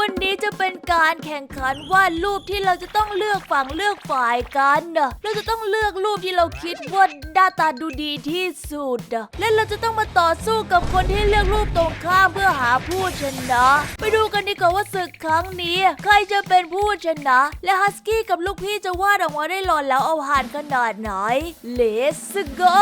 วันนี้จะเป็นการแข่งขันวาดรูปที่เราจะต้องเลือกฝั่งเลือกฝ่ายกันนะเราจะต้องเลือกรูปที่เราคิดว่าหน้าตาดูดีที่สุดนะและเราจะต้องมาต่อสู้กับคนที่เลือกรูปตรงข้ามเพื่อหาผู้ชนะ ไปดูกันดีกว่าว่าศึกครั้งนี้ ใครจะเป็นผู้ชนะ และฮัสกี้กับลูกพี่จะวาดออกมาได้หล่อแล้วเอาผ่านขนาดไหน Let's go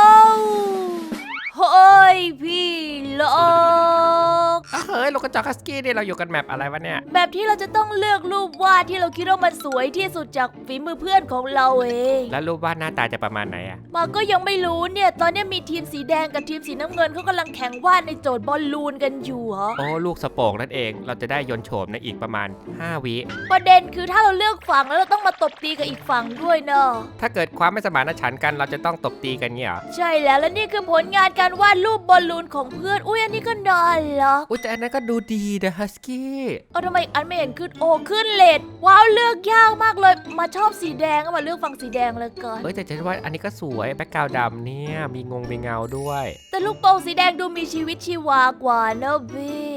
เฮ้ยพี่ลอ เฮ้ยลูกกระจอกฮัสกี้นี่เราอยู่กันแมปอะไรวะเนี่ย แบบที่เราจะต้องเลือกรูปวาดที่เราคิดว่ามันสวยที่สุดจากฝีมือเพื่อนของเราเองแล้วรูปวาดหน้าตาจะประมาณไหนอะมาก็ยังไม่รู้เนี่ย ตอนนี้มีทีมสีแดงกับทีมสีน้ำเงินเขากำลังแข่งวาดในโจทย์บอลลูนกันอยู่เหรอโอ้ลูกสโป่งนั่นเองเราจะได้โยนโฉมในอีกประมาณ 5 วิ ประเด็นคือถ้าเราเลือกฝั่งแล้วเราต้องมาตบตีกับอีกฝั่งด้วยเนาะถ้าเกิดความไม่สมานฉันท์กันเราจะต้องตบตีกันเนี่ยเหรอใช่แล้วและนี่คือผลงานการวาดรูปบอลลูนของเพื่อนอุ้ยอันนี้ก็นานเหรอ อุ้ยแต่อันนั้นก็ดูดีนะฮัสกี้เอาทำไมอันไม่เห็นขึ้นโอ้ขึ้นเลดว้าวเลือกยากมากเลย มาชอบสีแดงก็มาเลือกฝั่งสีแดงเลยก่อนเอ้ยแต่ฉันว่าอันนี้ก็สวยแบ็กกราวด์ดำเนี่ยมีงงมีเงาด้วย แต่ลูกโป่งสีแดงดูมีชีวิตชีวากว่านะพี่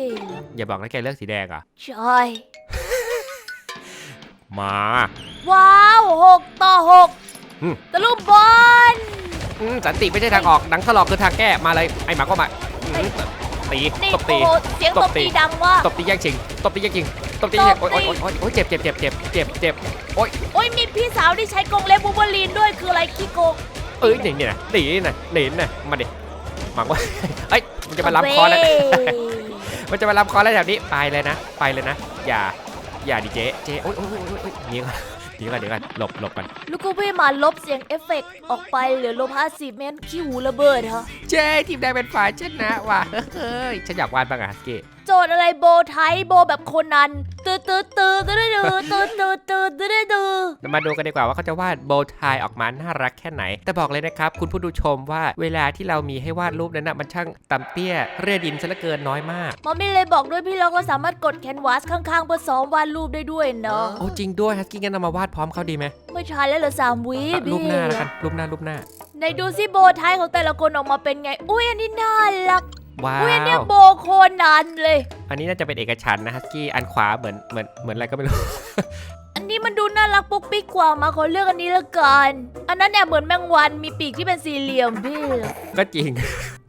อย่าบอกนะแกเลือกสีแดงเหรอะใช่มา ว้าวหกต่อหกอืม ตะลุมบอล อืมสันติไม่ใช่ทางออกหนังถลอกคือทางแก้มาเลยไอ้หมาก็มาอืม ตีนี่ตบตีโอ้โหเสียงตตบบตีตีดังมากตบตีแย่งชิงตบตีแย่งชิงตบตีแย่งตโอ๊บยตีโอ๊ยโอ๊ยโอ๊ยเจ็บเจ็บเจ็บเจ็บเจ็บเจ็บโอ๊ยโอ้ยมีพี่สาวที่ใช้กรงเล็บบูเบอรีนด้วยคืออะไรขี้โกง เอ้ยนี่นี่นะหนีนะหนีนะมาดิหมักว่าเอ้ยมันจะมาล้ำคอแล้วเว้ยมันจะมาล้ำคอแล้วแถวนี้ไปเลยนะ ไปเลยนะ อย่า อย่าดิเจ๊เจ๊โอ๊ยโอ๊ยโอ๊ยโอ๊ยหนีก่ อนหนีก่อนหนีก่อนหลบหลบกันลูกกูพี่มาลบเสียงเอฟเฟกต์ออกไปเหลือลบห้าสิบเมนขี้หูระเบิดฮะเจ๊ทีมแดงเป็นฝ่ายชนะว่ะเฮ้ยฉันอยากวาดบ้างอะฮัสกี้ โจทย์อะไรโบไทยโบแบบโคนันตืดตืดตืดตืดตืดตืดตืดตืดตืดตืดมาดูกันดีกว่าว่าเขาจะวาดโบว์ไทออกมาน่ารักแค่ไหน แต่บอกเลยนะครับ คุณผู้ดูชมว่าเวลาที่เรามีให้วาดรูปนั้นนะมันช่างต่ำเตี้ย เรียดินซะเหลือเกินน้อยมากมอมมี่เลยบอกด้วยพี่ล็อกว่าสามารถกดแคนวาสข้างๆเพื่อซ้อมวาดรูปได้ด้วยเนาะโอ้จริงด้วยฮัสกี้งั้นเรามาวาดพร้อมเขาดีไหมไม่ทันแล้วเหลือสามวิอะรูปหน้าแล้วกันรูปหน้ารูปหน้าในดูซิโบไทยของแต่ละคนออกมาเป็นไงอุ้ยอันนี้น่ารัก ว้าอุ้ยอันเนี้ยวโบโคนันเลย อันนี้น่าจะเป็นเอกฉันท์นะฮัสกี้อันขวาเหมือนเหมือนเหมือนอะไรก็ไม่รู้ อันนี้มันดูน่ารักปุ๊กปิ๊กกว่ามาขอเลือกอันนี้ละกันอันนั้นเนี่ยเหมือนแมงวันมีปีกที่เป็นสี่เหลี่ยมพี่ก็จริง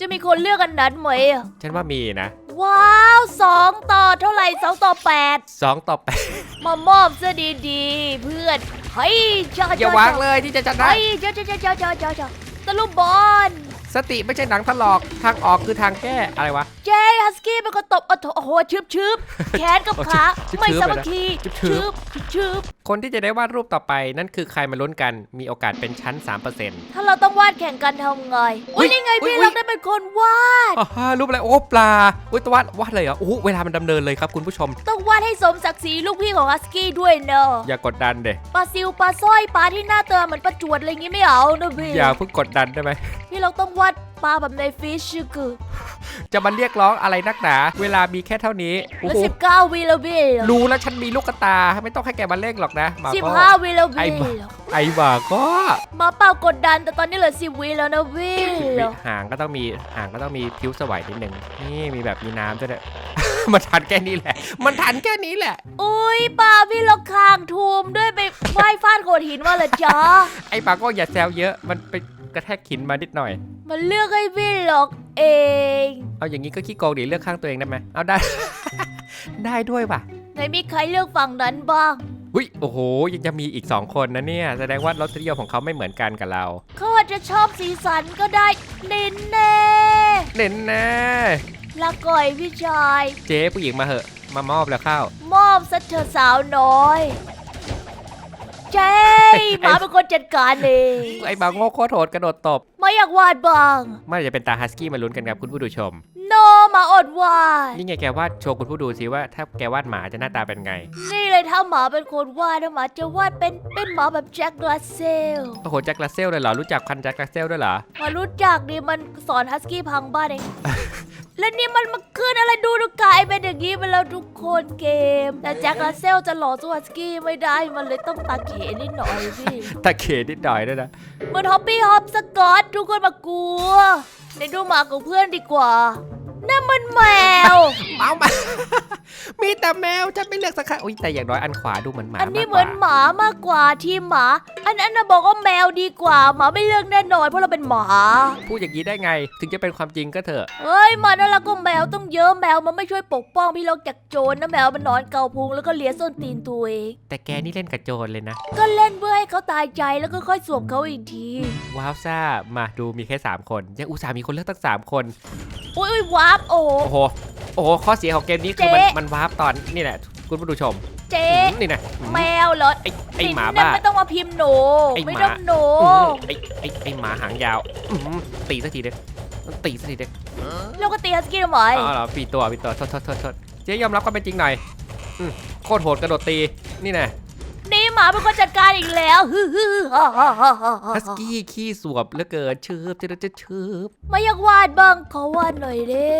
จะมีคนเลือกอันนั้นไหมอะฉันว่ามีนะว้าวสองต่อเท่าไหร่สองต่อแปดสองต่อแปดมามอบซะดีๆ เพื่อนเฮ้ยจ้าอย่าวางเลยที่จะชนะเฮ้ยจ้าจ้าจ้าจ้าจ้าจ้าจ้าตะลุมบอล สติไม่ใช่หนังถลอกทางออกคือทางแก้อะไรวะ เจฮัสกี้เป็นคนตบโอ้โหชึบชึบแขนกับขาชึบไม่ชึบสามัคคีชึบชึชึบบชึบคนที่จะได้วาดรูปต่อไปนั่นคือใครมาลุ้นกันมีโอกาสเป็นชั้น 3%ถ้าเราต้องวาดแข่งกันทำไงอุ๊อุ้ยยนี่ไงอุ๊ยพี่อุ๊ยเราได้เป็นคนวาดอ่าฮะรูปอะไรโอ้ปลาอุ้ยตัววาดวาดเลยเหรอโอ้โหเวลามันดำเนินเลยครับคุณผู้ชม ต้องวาดให้สมศักดิ์ศรีลูกพี่ของฮัสกี้ด้วยเนอะอย่ากดดันเด้ปลาซิวปลาสร้อยปลาที่หน้าตาเหมือนปลาจวดอะไรงี้ไม่เอานะพี่อย่าเพิ่งกดดันได้ไหมพี่เราต้องวาดปลาแบบในฟิชคือจะมาเรียกร้องอะไรนักหนา เวลามีแค่เท่านี้เหโอ้ลือโหสิบเก้าวิแล้วพี่รู้แล้วฉันมีลูกกระตา ไม่ต้องให้แกมาเร่งหรอกนะหมาสิบก็ห้าวิแล้วไอ้พี่บ้าไอ้บ่าก็หมาเปล่ากดดันแต่ตอนนี้เหลือสิบวิแล้วนะพี่มีหางก็ต้องมีหางก็ต้องมีผิวสวยนิดนึงนี่มีแบบมีน้ำด้วยเนี่ย มันทันแค่นี้แหละ มันทันแค่นี้แหละ อุ้ยปลาพี่เราคางทูมด้วยไปไหว้ฟาดโขดหินมาเหรอจ๊ะไอ้ปาก็อย่าแซวเยอะมันไปกระแทกหินมานิดหน่อย มันเลือกให้พี่หรอกเอง เอาอย่างนี้ก็ขี้โกงดิเลือกข้างตัวเองได้ไหมเอาได้ ได้ด้วยว่ะไหนมีใครเลือกฝั่งนั้นบ้าง อุ้ยโอ้โหยังจะมีอีก2คนนะเนี่ย แสดงว่ารสนิยมของเขาไม่เหมือนกันกับเรา เขาอาจจะชอบสีสันก็ได้เน้นแน่เน้นแน่ละก่อยพี่ชาย เจ๊ผู้หญิงมาเหอะ มามอบแล้วเข้าว มอบสักเถอะสาวน้อย เจ๊หมาเป็นคนจัดการเองไอ้บางโง่โคตรโหดกระโดดตบ ไม่อยากวาดบ้างไม่จะเป็นตาฮัสกี้มาลุ้นกันครับคุณผู้ดูชม โนหมาอดวาด นี่ไงแกวาดโชว์คุณผู้ดูสิว่าถ้าแกวาดหมาจะหน้าตาเป็นไง นี่เลยถ้าหมาเป็นคนวาดนะหมาจะวาดเป็นเป็นหมาแบบแจ็คลาเซลโอ้โหแจ็คลาเซลเลยเหรอรู้จักพันธุ์แจ็คลาเซลด้วยเหรอมารู้จักดิมันสอนฮัสกี้พังบ้านเอง และนี่มันมาขึ้นอะไรดูดูกลายเป็นอย่างนี้ไปแล้วทุกคนเกม แต่แจ็คลาเซลจะหล่อสวัสกี้ไม่ได้มันเลยต้องตาเขนิดหน่อยพี่ตะเขนิดหน่อยด้วยนะเหมือนฮอปปี้ฮอปสกอตทุกคนมากลัวในดูหมาของเพื่อนดีกว่า นั่นมันแมวเมามา มีแต่แมวจะไม่เลือกสักครั้งอุ้ยแต่อย่างน้อยอันขวาดูเหมือนหมาอันนี้มากเหกมืว่าอนหมามากกว่าทีมหมา อันนั้นนะบอกว่าแมวดีกว่า หมาไม่เลือกแน่นอนเพราะเราเป็นหมา พูดอย่างนี้ได้ไง ถึงจะเป็นความจริงก็เถอะ เฮ้ยหมาน่ารักก็แมวต้องเยอะแมวมันไม่ช่วยปกป้องพี่ล็อกจากโจรนะแมวมันนอนเกาพุงแล้วก็เลียส้นตีนตัวเอง แต่แกนี่เล่นกับโจรเลยนะ ก็เล่นเพื่อให้เขาตายใจแล้วก็ค่อยสวมเขาอีกที ว้าวซ่ามาดูมีแค่ 3 คน ยังอุตส่าห์มีคนเลือกตั้ง3คน อุ้ยอุ้ยวาร์ปโอ้โหโอ้โห โอ้โห ข้อเสียของเกมนี้คือมันเจ๊ มันวาร์ปตอนนี่แหละ คุณผู้ดูชมเจ๊อืมนี่นะอืมแมวเหรอไอไอหมานั่นบ้าไม่ต้องมาพิมพ์หนูไอ้หมา ไม่ต้องหนูอืมไอไอไอหมาหางยาวอืมตีสักทีเด็กตีสักทีเด็กแล้วก็ตีฮัสกี้ทำไมอ๋อเหรอปีตัวปีตัวโทษโทษโทษโทษเจ๊ยอมรับความเป็นจริงหน่อยอืมโคตรโหดกระโดดตี นี่นะนี่ หมาเป็นคนจัดการอีกแล้วฮึ่ฮึ่ฮ่าฮ่าฮ่าฮ่าฮัสกี้ขี้สวบเหลือเกินชืบจะจะชืบไม่อยากวาดบ้างขอวาดหน่อยดิ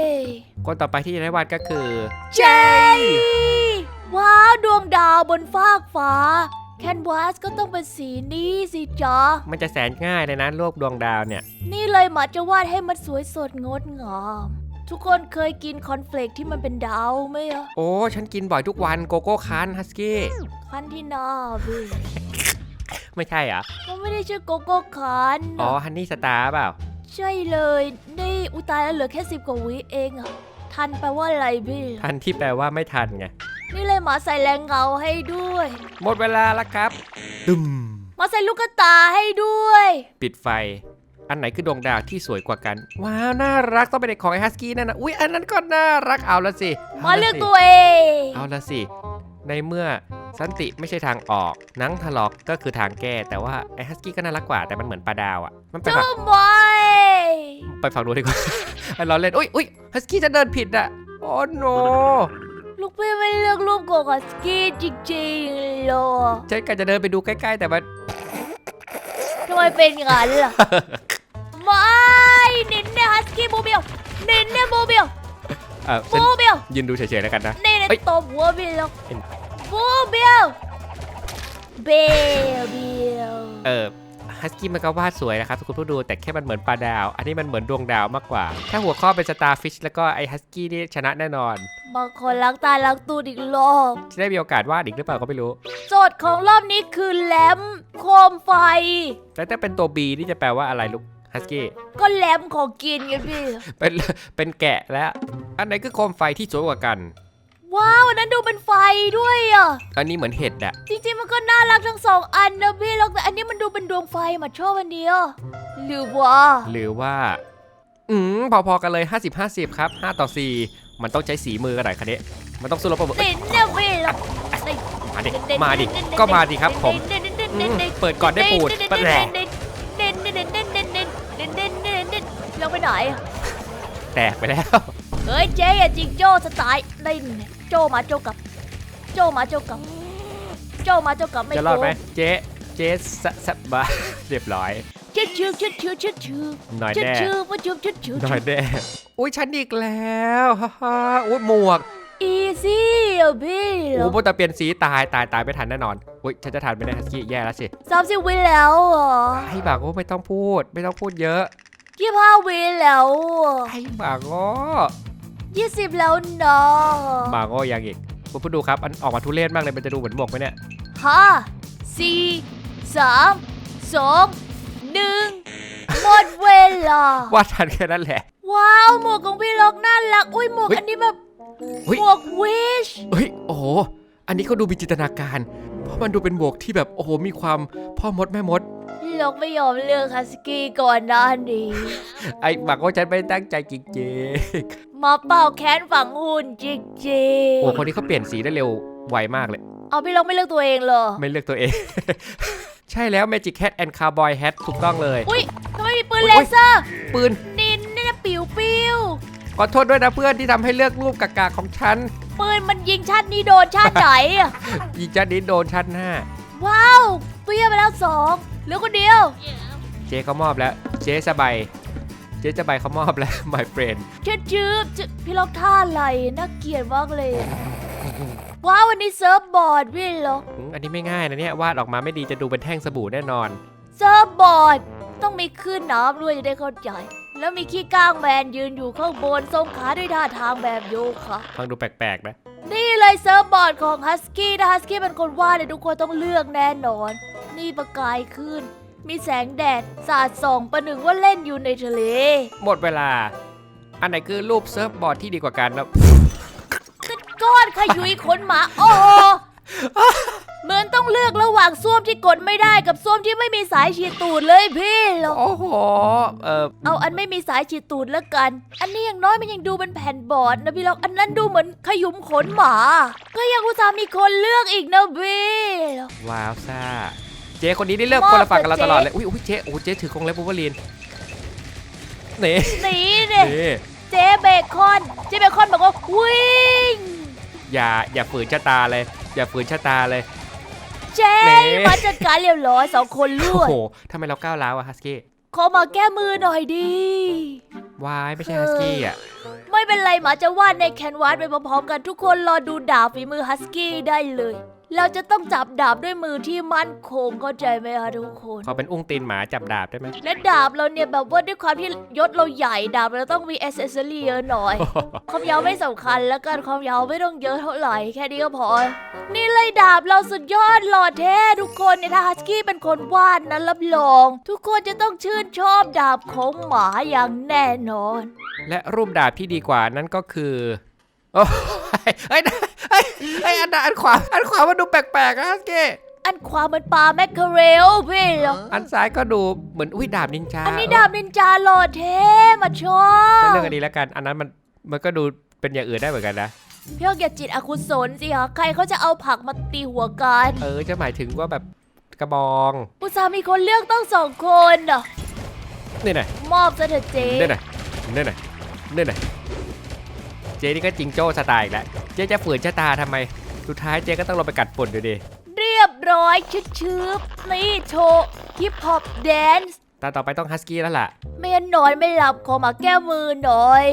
คนต่อไปที่จะได้วาดก็คือเจว้าวดวงดาวบนฟากฟ้า แคนวาสก็ต้องเป็นสีนี้สิจ๊ะ มันจะแสนง่ายเลยนะโลกดวงดาวเนี่ย นี่เลยหมาจะวาดให้มันสวยสดงดงาม ทุกคนเคยกินคอนเฟลกที่มันเป็นดาวไหมอะโอ้ ฉันกินบ่อยทุกวันโกโก้คันฮัสกี้ คันที่หน้าพี่ไม่ใช่เหรอมันไม่ได้ชื่อโกโก้คันอ๋อฮันนี่สตาร์เปล่า ใช่เลยนี่อุยตายแล้วเหลือแค่สิบกว่าวิเองอะทันแปลว่าอะไรพี่ทันที่แปลว่าไม่ทันไง นี่เลยหมาใส่แรงเงาให้ด้วย หมดเวลาแล้วครับดึม หมาใส่ลูกตาให้ด้วย ปิดไฟ อันไหนคือดวงดาวที่สวยกว่ากัน ว้าว น่ารักต้องเป็นเด็กของไอ้ฮัสกี้นั่นนะ อุ้ยอันนั้นก็น่ารักเอาละสิมาเลือกตัวเอง เอาละสิ ในเมื่อสันติไม่ใช่ทางออกหนังถลอกก็คือทางแก้ แต่ว่าไอ้ฮัสกี้ก็น่ารักกว่าแต่มันเหมือนปลาดาวอะ มันไปจุ๊ฝั่งบไว้ไปฝั่งนู้นดีกว่าเราเล่น อุ้ยอุ้ยฮัสกี้จะเดินผิดอะโอ้โนลูกพี่ไม่เลือกรูปโกกับสกี้จริงๆเลยฉันก็จะเดินไปดูใกล้ ๆ แต่มันทำไมเป็นงั้นล่ะ ไม่นินเนี่ยฮัสกี้บูเบลนินเนี่ยบูเบลเออฉันบูเบลยืนดูเฉยๆแล้วกันนะ นี่เนี่ยเอ้ย ตบหัวเบลเห็นบูเบลเบลเบลเออฮัสกี้มันก็วาดสวยนะครับทุกคนผู้ดูแต่แค่มันเหมือนปลาดาว อันนี้มันเหมือนดวงดาวมากกว่า ถ้าหัวข้อเป็นสตาร์ฟิชแล้วก็ไอฮัสกี้นี่ชนะแน่นอน บางคนล้างตาล้างตูดอีกรอบจะได้มีโอกาสวาดอีกหรือเปล่าก็ไม่รู้ โจทย์ของรอบนี้คือแหลมโคมไฟ แต่ถ้าเป็นตัว B นี่จะแปลว่าอะไรลูก ฮัสกี้ก็แหลมของกินไงพี่ เป็นเป็นแกะแล้ว อันไหนคือโคมไฟที่สวยกว่ากัน ว้าวอันนั้นดูเป็นไฟด้วยอะ อันนี้เหมือนเห็ดอะจริงๆมันก็น่ารักทั้งสองอันนะพี่แล้วแต่อันนี้มันดูเป็นดวงไฟมาชอบอันเดียวหรือว่าหรือว่า อืมพอๆกันเลย 50 50 ครับ 5 ต่อ 4 มันต้องใช้สีมือกันหน่อยคันนี้มันต้องสู้รบประมือเด่นเนี่ยพี่แล้วมาดิมาดิก็มาดิครับผมอืมเปิดก่อนได้ปูดปะแหละ ไปไหนอะแตกไปแล้ว เฮ้ยเจ๊อย่าจิงโจ้สไตล์เล่นโจมาโจกลับ โจมาโจกลับ โจมาโจกลับไม่จะรอดไหมโกงเจ๊เจ๊สะสะบาเรียบร้อยชื่อชื่อชื่อชื่อชื่อชื่อหน่อยชื่อแน่ชื่อว่าชื่อชื่อชื่อหน่อยแน่อุ้ยฉันอีกแล้วฮ่าฮ่าอุ้ยหมวกอีซี่อะพี่โอ้โหแต่เปลี่ยนสีตายตายตายไม่ทันแน่นอนอุ้ยฉันจะทันไม่ได้ฮัสกี้แย่แล้วสิสามสิบวิแล้วอะไอ้บากโอ้ไม่ต้องพูด ไม่ต้องพูดเยอะ ยี่สิบห้าวิแล้วอะไอ้บากโอ้ยี่สิบแล้วเนาะบากโอ้ยังอีกคุณผู้ดูครับอันออกมาทุเรศมากเลยมันจะดูเหมือนหมวกไหมเนี่ยห้าสี่สามสองหนึ่งหมดเวลาวาดทันแค่นั้นแหละ ว้าวหมวกของพี่ล็อกน่ารักอุ้ยหมวกเฮ้ยอันนี้แบบเฮ้ยหมวกวิชเฮ้ยโอ้โหอันนี้เขาดูมีจินตนาการ เพราะมันดูเป็นหมวกที่แบบโอ้โหมีความพ่อมดแม่มด พี่ล็อกไม่ยอมเลือกฮัสกี้ก่อนหน้านี้ ไอ้บากโอ้ฉันไม่ตั้งใจจริงมาเป่าแค้นฝังหุ่นจริๆงโอ้คนนี้เขาเปลี่ยนสีได้เร็วไวมากเลยๆเอาพี่ล็อกไม่เลือกตัวเองเหรอ ไม่เลือกตัวเอง ใช่แล้ว Magic Hat and Cowboy Hat ถูกต้องเลย อุ้ยทำไมมีปืนอุ๊ยเลเซอร์ ปืน นินนี่นะปิวปิวขอโทษด้วยนะเพื่อนที่ทำให้เลือกรูปกากาของฉัน ปืนมันยิงชาตินี้โดนชาติไหนอะยิงจันนี้โดนชั้นหน้า ว้าวเปี้ยไปแล้วสอง เหลือคนเดียว เจ๊เขามอบแล้ว เจ๊สบายเจ๊จะใบเขามอบแล้ว my friend เชื่อจืบจืบพี่ล็อกท่าอะไรน่าเกลียดมากเลย ว้าววันนี้เซิร์ฟบอร์ดพี่ล็อกอืมอันนี้ไม่ง่ายนะเนี่ยวาดออกมาไม่ดีจะดูเป็นแท่งสบู่แน่นอน เซิร์ฟบอร์ดต้องมีคลื่นน้ำด้วยจะได้เข้าใจ แล้วมีขี้ก้างแมนยืนอยู่ข้างบนทรงขาด้วยท่าทางแบบโยคะฟังดูแปลกๆนะ นี่เลยเซิร์ฟบอร์ดของฮัสกี้ถ้าฮัสกี้เป็นคนวาดเนี่ยทุกคนต้องเลือกแน่นอน นี่ประกายขึ้น มีแสงแดดสาดส่องประหนึ่งว่าเล่นอยู่ในทะเล หมดเวลา อันไหนคือรูปเซิร์ฟบอร์ดที่ดีกว่ากันนะก้อนขยุยขนหมา โอ้โหเหมือนต้องเลือกระหว่างส้วมที่กดไม่ได้กับส้วมที่ไม่มีสายฉีดตูดเลยพี่หรอกโอ้โห เออเอาอันไม่มีสายฉีดตูดแล้วกัน อันนี้อย่างน้อยมันยังดูเป็นแผ่นบอร์ดนะพี่หรอกอันนั้นดูเหมือนขยุมขนหมา ก็ยังอุตส่าห์มีคนเลือกอีกนะพี่หรอกว้าวซ่า เจ๊คนนี้ได้เลือกมอบคนละฝั่งกับเรากับเจ๊ตลอดเลยอุ้ยอุ้ยเจ๊โอ้เจ๊ถือกรงเล็บบูเบอรีนนี่หนีเนี่ยนี่เจ๊เบคอนเจ๊เบคอนบอกว่าวิ่งอย่าอย่าฝืนชะตาเลย อย่าฝืนชะตาเลย เจ๊นี่มาจัดการเรียบร้อยสองคนลโอ้วดโหทำไมเราก้าวร้าวอะฮัสกี้ขอมาแก้มือหน่อยดีวายไม่ใช่ฮัสกี้อะไม่เป็นไรหมาจะวาดในแคนวาสไปพร้อมๆกันทุกคนรอดูดาบฝีมือฮัสกี้ได้เลย เราจะต้องจับดาบด้วยมือที่มั่นคงเข้าใจไหมคะทุกคน ขอเป็นอุ้งตีนหมาจับดาบได้ไหม และดาบเราเนี่ยแบบว่าด้วยความที่ยศเราใหญ่ดาบเราต้องมีอ c เซสซอรี่เยอะหน่อย ความยาวไม่สำคัญแล้วกันความยาวไม่ต้องเยอะเท่าไหร่แค่นี้ก็พอ นี่เลยดาบเราสุดยอดหล่อแท้ทุกคนเนี่ยถ้าฮัสกี้เป็นคนวาดนะรับรอง ทุกคนจะต้องชื่นชอบดาบของหมาอย่างแน่นอน และรูปดาบที่ดีกว่านั่นก็คือ โอ้ยเฮ้ย เฮ้ยเฮ้ยอันนั้นอันขวา อันขวามันดูแปลกๆอะฮัสกี้อันขวามันปลาแมคเคอเรลพี่เหรออันซ้ายก็ดูเหมือนอุ้ยดาบนินจาอันนี้ดาบนินจาหล่อเท่มาชอจะบเลือกอันนี้แล้วกัน อันนั้นมันมันก็ดูเป็นอย่างอื่นได้เหมือนกันนะพี่อย่าจิตอกุศลสิคะใครเขาจะเอาผักมาตีหัวกันเออจะหมายถึงว่าแบบกระบองอุตส่าห์มีคนเลือกต้องสองคนอะนี่หน่อยมอบซะเถอะเจ๊นี่หน่อยนี่หน่อยนี่หน่อย เจ๊นี่ก็จิงโจ้สไตล์อีกแล้วเจ๊จะฝืนชะตาทำไม สุดท้ายเจ๊ก็ต้องลงไปกัดฝุ่นอยู่ดี เรียบร้อยชึบชึบนี่โชว์ฮิปฮอปแดนซ์ตาต่อไปต้องฮัสกี้แล้วล่ะ ไม่งั้นนอนไม่หลับขอมาแก้มือหน่อย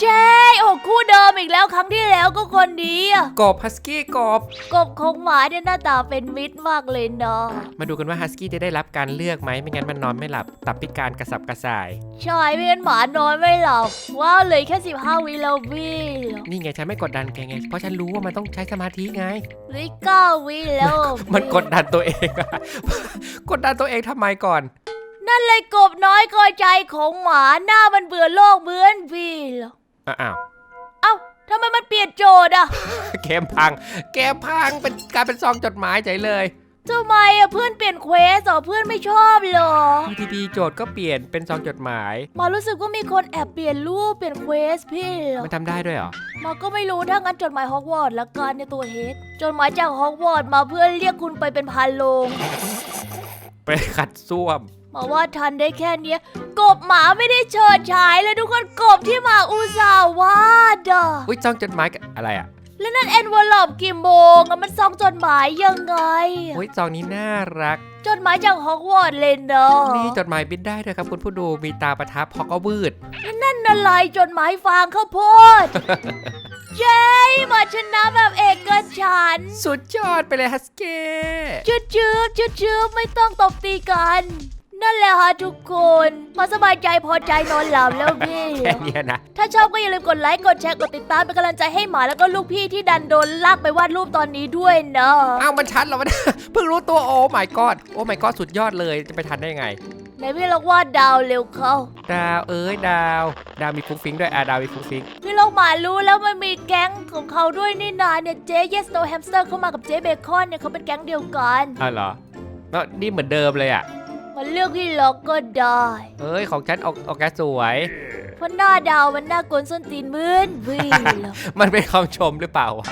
เจ๊โอ้คู่เดิมอีกแล้วครั้งที่แล้วก็คนนี้อะกบฮัสกี้กบกบของหมาเนี่ยหน้าตาเป็นมิตรมากเลยเนาะมาดูกันว่าฮัสกี้จะได้รับการเลือกไหมไม่งั้นมันนอนไม่หลับ ตับพิการกระสับกระส่าย ใช่ไม่งั้นหมานอนไม่หลับว้าวเหลยแค่ 15 วิแล้ววิเหรอนี่ไงฉันไม่กดดันแกไง เพราะฉันรู้ว่ามันต้องใช้สมาธิไง เหลยเก้าวิแล้วมันกดดันตัวเองอะกดดันตัวเองทำไมก่อน นั่นเลยกบน้อยคอยใจของหมาหน้ามันเบื่อโลกเหมือนพี่เหร ออ้าวเอ้าทำไมมันเปลี่ยนโจทย์อะเกมพัง เกมพังเป็นกลารเป็นซองจดหมายใจเลยทำไมอะเพื่อนเปลี่ยนเควสเหรอเพื่อนไม่ชอบเหรออยู่ดีๆโจทย์ก็เปลี่ยนเป็นซองจดหมายหมารู้สึกว่ามีคนแอบเปลี่ยนรูปเปลี่ยนเควสพี่เหรอมันทำได้ด้วยเหรอหมาก็ไม่รู้ถ้างั้นจดหมายฮอกวอตส์ละกันในยตัวเฮดจดหมายจากฮอกวอตส์มาเพื่อเรียกคุณไปเป็นพานโลงไปขัดส้วมห มาว่าทันได้แค่เนี้ย กบหมาไม่ได้เฉิดฉายเลยทุกคนกบที่หมาอุตส่าห์วาดอะอุ้ยซองจดหมายกับอะไรอะ แล้วนั่นแอนวลอปกี่โมงอะมันซองจดหมายยังไงอะอุ้ยซองนี้น่ารัก จดหมายจากฮอกวอตส์เลยเนาะนี่จดหมายบินได้ด้วยครับคุณผู้ดูมีตาประทับพอกก็วืดนั่นอะไรจดหมายฟางข้าวโพดเย้หมาชนะแบบเอกฉันท์สุดยอดไปเลยฮัสเก้จืดจืดจืดจืดไม่ต้องตบตีกัน นั่นแหละค่ะทุกคนมาสบายใจพอใจนอนหลับแล้วพี่ แค่เนี้ยนะ ถ้าชอบก็อย่าลืมกดไลค์ กดแชร์ กดติดตามเป็นกำลังใจให้หมาแล้วก็ลูกพี่ที่ดันโดนลากไปวาดรูปตอนนี้ด้วยเนาะอ้าวมันชัดเหรอวะเนี่ยเพิ่งรู้ตัวโอ้ my god โอ้ my god สุดยอดเลยจะไปทันได้ยังไง ไหนพี่ลองวาดดาวเร็วเข้า ดาวเอ้ยดาว ดาวมีฟุ้งฟิ้งด้วยอะดาวมีฟุ้งฟิ้งพี่ลองหมารู้แล้วมันมีแก๊งของเขาด้วยนี่นาเนี่ยเจ๊ yes no hamster เข้ามากับเจ๊เบคอนเนี่ยเขาเป็นแก๊งเดียวกันอ้าวเหรอแล้วนี่เหมือนเดิมเลยอะ มันเลือกพี่ล็อกก็ได้เอ้ยของฉันออกออกแกสวย เพราะหน้าดาวมันหน้ากลนส้นตีนเหมือนพี่หรอกมันเป็นคำชมหรือเปล่าวะ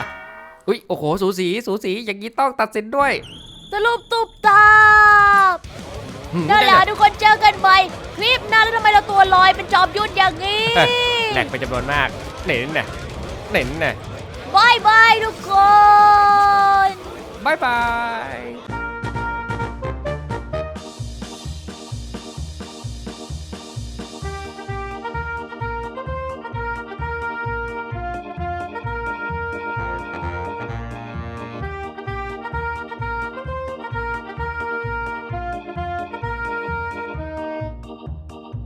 อุ้ยโอ้โหสูสีสูสีอย่างนี้ต้องตัดสินด้วยสรุปตุบตาบนั่นแหละทุกคนเจอกันใหม่คลิปหน้าแล้วทำไมเราตัวลอยเป็นจอมยุทธอย่างนี้แหลกเป็นจำนวนมากเน้นน่ะเน้นน่ะบายบายทุกคนบายบาย